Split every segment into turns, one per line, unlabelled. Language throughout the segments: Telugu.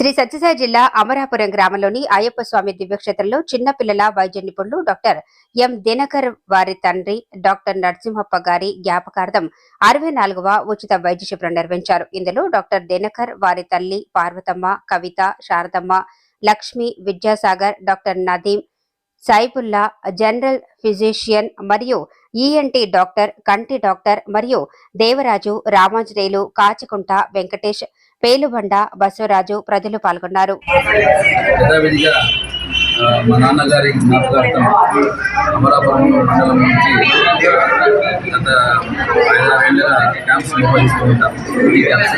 శ్రీ సత్యసాయి జిల్లా అమరాపురం గ్రామంలోని అయ్యప్ప స్వామి దివ్యక్షేత్రంలో చిన్నపిల్లల వైద్య నిపుణులు డాక్టర్ ఎం దినకర్ వారి తండ్రి డాక్టర్ నరసింహప్ప గారి జ్ఞాపకార్థం అరవై నాలుగవ ఉచిత వైద్య శిబిరం నిర్వహించారు. ఇందులో డాక్టర్ దినకర్ వారి తల్లి Parvathamma Kavitha Sharadamma Lakshmi Vidyasagar doctor Nadeem Saifulla general physician మరియు ఈఎన్టీ డాక్టర్ కంటి డాక్టర్ మరియు దేవరాజు రామాంజనేయులు కాచికుంట వెంకటేష్ పేలుబండ బసవరాజు ప్రజలు పాల్గొన్నారు.
మా నాన్నగారి జ్ఞాపకార్థం అమరాపురం మండలం నుంచి గత ఐదారేళ్ళుగా క్యాంప్స్ నిర్వహిస్తూ ఉంటాం. ఈ క్యాంప్స్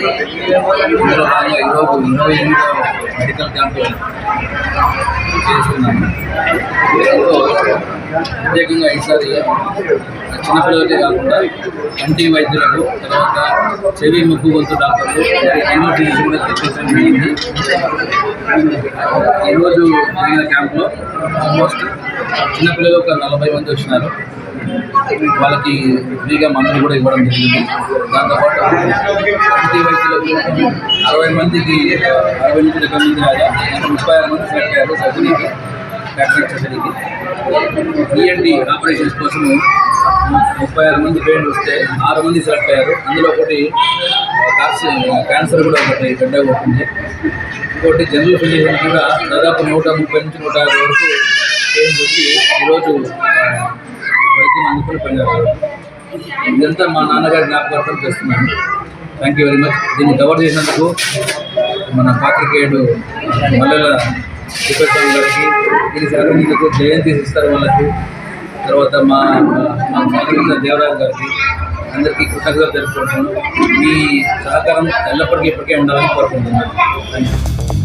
ఇందులో భాగంగా ఈరోజు ఇరవై ఎనిమిదవ మెడికల్ క్యాంపు చేస్తున్నాము ప్రత్యేకంగా ఈసారి చిన్నపిల్లలకే కాకుండా కంటి వైద్యులకు తర్వాత చెవి ముక్కు గొంతు డాక్టర్లు ఎన్నో కూడా తెప్పించడం జరిగింది. ఈరోజు జరిగిన క్యాంప్లో ఆల్మోస్ట్ చిన్నపిల్లలు ఒక నలభై మంది వచ్చినారు. వాళ్ళకి ఫ్రీగా మందులు కూడా ఇవ్వడం జరిగింది. దాంతోపాటు కంటి వైద్యులకు అరవై మందికి అరవై నుంచి మంది రాగా ముప్పై ఆరు మంది సెలెక్ట్ అయ్యారు సర్జరీకి డాక్టర్ సర్జరీకి ఈఎన్టీ ఆపరేషన్స్ కోసము ముప్పై ఆరు మంది పేరెంట్ వస్తే ఆరు మంది సెలెక్ట్ అయ్యారు. అందులో ఒకటి క్యాన్సర్ క్యాన్సర్ కూడా ఒకటి గడ్డ కొట్టింది ఇంకోటి జనరల్ ఫిజిషియన్ కూడా దాదాపు నూట ముప్పై నుంచి నూట యాభై వరకు పేరెంట్ వచ్చి ఈరోజు వైద్యం అందుకుని పనిచేస్తారు ఇదంతా మా నాన్నగారి జ్ఞాపకార్థం చేస్తున్నాను. థ్యాంక్ యూ వెరీ మచ్ దీన్ని కవర్ చేసినందుకు మన పాత్రికేయుడు మల్లెల తిప్పస్వామి గారికి దీనికి సహకరించేందుకు జయంతి ఇస్తారు వాళ్ళకి. తర్వాత మా మా సహకరించిన దేవరాజు గారికి అందరికీ కృతజ్ఞతలు తెలుపుకుంటున్నాను. మీ సహకారం ఎల్లప్పటికీ ఇప్పటికే ఉండాలని కోరుకుంటున్నాను. Thank you